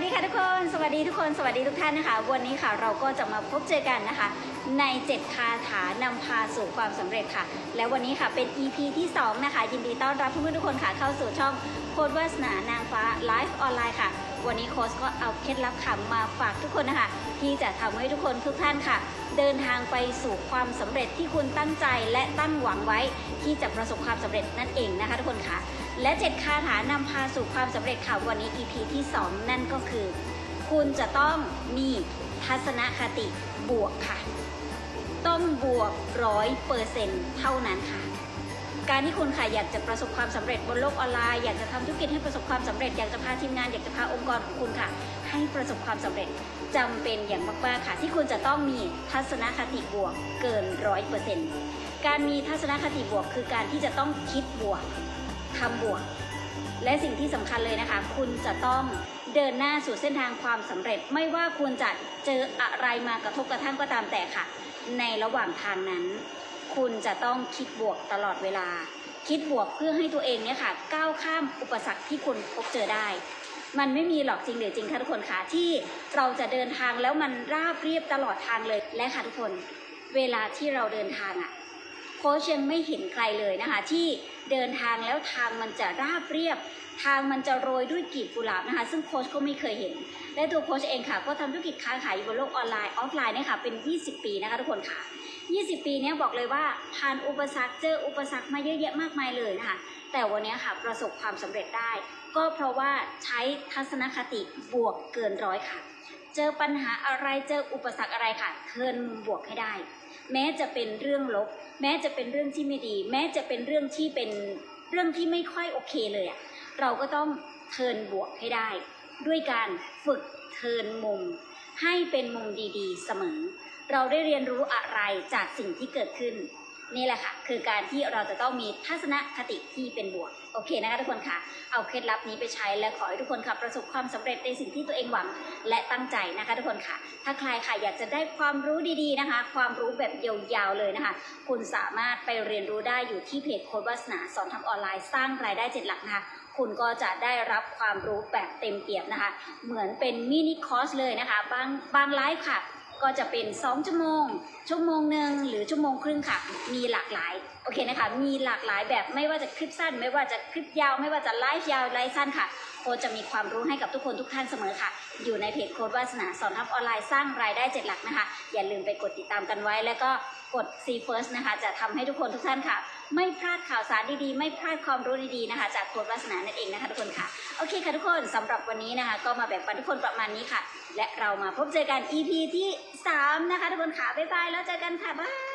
วัสดีค่ะทุกคน สวัสดีทุกคน สวัสดีทุกท่านนะคะ วันนี้ค่ะเราก็จะมาพบเจอกันนะคะ ใน 7 คาถานำพาสู่ความสำเร็จค่ะ และวันนี้ค่ะเป็น EP ที่ 2 นะคะ ยินดีต้อนรับเพื่อนๆทุกคนค่ะเข้าสู่ช่องโคดวาสนานางฟ้าไลฟ์ออนไลน์ค่ะ วันนี้โค้ชก็เอาเคล็ดลับคำมาฝากทุกคนนะคะ ที่จะทำให้ทุกคนทุกท่านค่ะ เดินทางไปสู่ความสำเร็จที่คุณตั้งใจและตั้งหวังไว้ ที่จะประสบความสำเร็จนั่นเองนะคะ ทุกคนค่ะ และเจ็ดคาถานำพาสู่ความสำเร็จค่ะ วันนี้ EP ที่ 2 นั่นก็คือ คุณจะต้องมีทัศนคติบวกค่ะ ต้องบวกร้อยเปอร์เซ็นต์เท่านั้นค่ะ การที่คุณค่ะอยากจะประสบความสำเร็จบนโลกออนไลน์ อยากจะทำธุรกิจให้ประสบความสำเร็จ อยากจะพาทีมงาน อยากจะพาองค์กรของคุณค่ะ ให้ประสบความสำเร็จจำเป็นอย่างมากๆค่ะ ที่คุณจะต้องมีทัศนคติบวกเกินร้อยเปอร์เซ็นต์การมีทัศนคติบวกคือการที่จะต้องคิดบวก ทำบวก และสิ่งที่สำคัญเลยนะคะ คุณจะต้องเดินหน้าสู่เส้นทางความสำเร็จ ไม่ว่าคุณจะเจออะไรมากระทบกระทั่งก็ตามแต่ค่ะ ในระหว่างทางนั้น คุณจะต้องคิดบวกตลอดเวลา คิดบวกเพื่อให้ตัวเองเนี่ยค่ะ ก้าวข้ามอุปสรรคที่คุณพบเจอได้มันไม่มีหรอกจริงหรือจริงค่ะทุกคนค่ะที่เราจะเดินทางแล้วมันราบเรียบตลอดทางเลยและค่ะทุกคน เวลาที่เราเดินทางอะ โค้ชยังไม่เห็นใครเลยนะคะ ที่เดินทางแล้วทางมันจะราบเรียบ ทางมันจะโรยด้วยกลีบกุหลาบนะคะ ซึ่งโค้ชก็ไม่เคยเห็น และตัวโค้ชเองค่ะ ก็ทำธุรกิจค้าขายอยู่บนโลกออนไลน์ออฟไลน์เนี่ยค่ะเป็น 20 ปีนะคะทุกคนค่ะ 20 ปีเนี้ยบอกเลยว่าผ่านอุปสรรคเจออุปสรรคมาเยอะแยะมากมายเลยนะคะแต่วันนี้ค่ะประสบความสำเร็จได้ ก็เพราะว่าใช้ทัศนคติบวกเกินร้อยค่ะ เจอปัญหาอะไรเจออุปสรรคอะไรค่ะเทิร์นมุมบวกให้ได้ แม้จะเป็นเรื่องลบ แม้จะเป็นเรื่องที่ไม่ดี แม้จะเป็นเรื่องที่เป็นเรื่องที่ไม่ค่อยโอเคเลยอะเราก็ต้องเทิร์นบวกให้ได้ ด้วยการฝึกเทิร์นมุม ให้เป็นมุมดีๆ เสมอ เราได้เรียนรู้อะไรจากสิ่งที่เกิดขึ้น นี่แหละค่ะ คือการที่เราจะต้องมีทัศนคติที่เป็นบวก โอเคนะคะทุกคนค่ะ เอาเคล็ดลับนี้ไปใช้และขอให้ทุกคนค่ะประสบความสำเร็จในสิ่งที่ตัวเองหวัง และตั้งใจนะคะทุกคนค่ะ ถ้าใครค่ะอยากจะได้ความรู้ดีๆนะคะ ความรู้แบบยาวๆเลยนะคะ คุณสามารถไปเรียนรู้ได้อยู่ที่เพจโค้ดวาสนาสอนทำออนไลน์สร้างรายได้เจ็ดหลักนะคะคุณก็จะได้รับความรู้แบบเต็มเปี่ยมนะคะ เหมือนเป็นมินิคอร์สเลยนะคะ บางบางไลฟ์ค่ะ ก็จะเป็น 2 ชั่วโมง ชั่วโมงหนึ่งหรือชั่วโมงครึ่งค่ะ มีหลากหลาย โอเคนะคะ มีหลากหลายแบบไม่ว่าจะคลิปสั้น ไม่ว่าจะคลิปยาว ไม่ว่าจะไลฟ์ยาวไลฟ์สั้นค่ะ ค้ชจะมีความรู้ให้กับทุกคนทุกท่านเสมอค่ะ อยู่ในเพจโค้ดวาสนาสอนทับออนไลน์สร้างรายได้เจ็ดหลักนะคะ อย่าลืมไปกดติดตามกันไว้ แล้วก็กด C First นะคะ จะทำให้ทุกคนทุกท่านค่ะ ไม่พลาดข่าวสารดีๆ ไม่พลาดความรู้ดีๆนะคะ จากโค้ดวาสนานั่นเองนะคะทุกคนค่ะ โอเคค่ะทุกคนสำหรับวันนี้นะคะ ก็มาแบ่งปันทุกคนประมาณนี้ค่ะ และเรามาพบเจอกัน EP ที่ 3 นะคะทุกคนค่ะบ๊ายบายแล้วเจอกันค่ะบ๊าย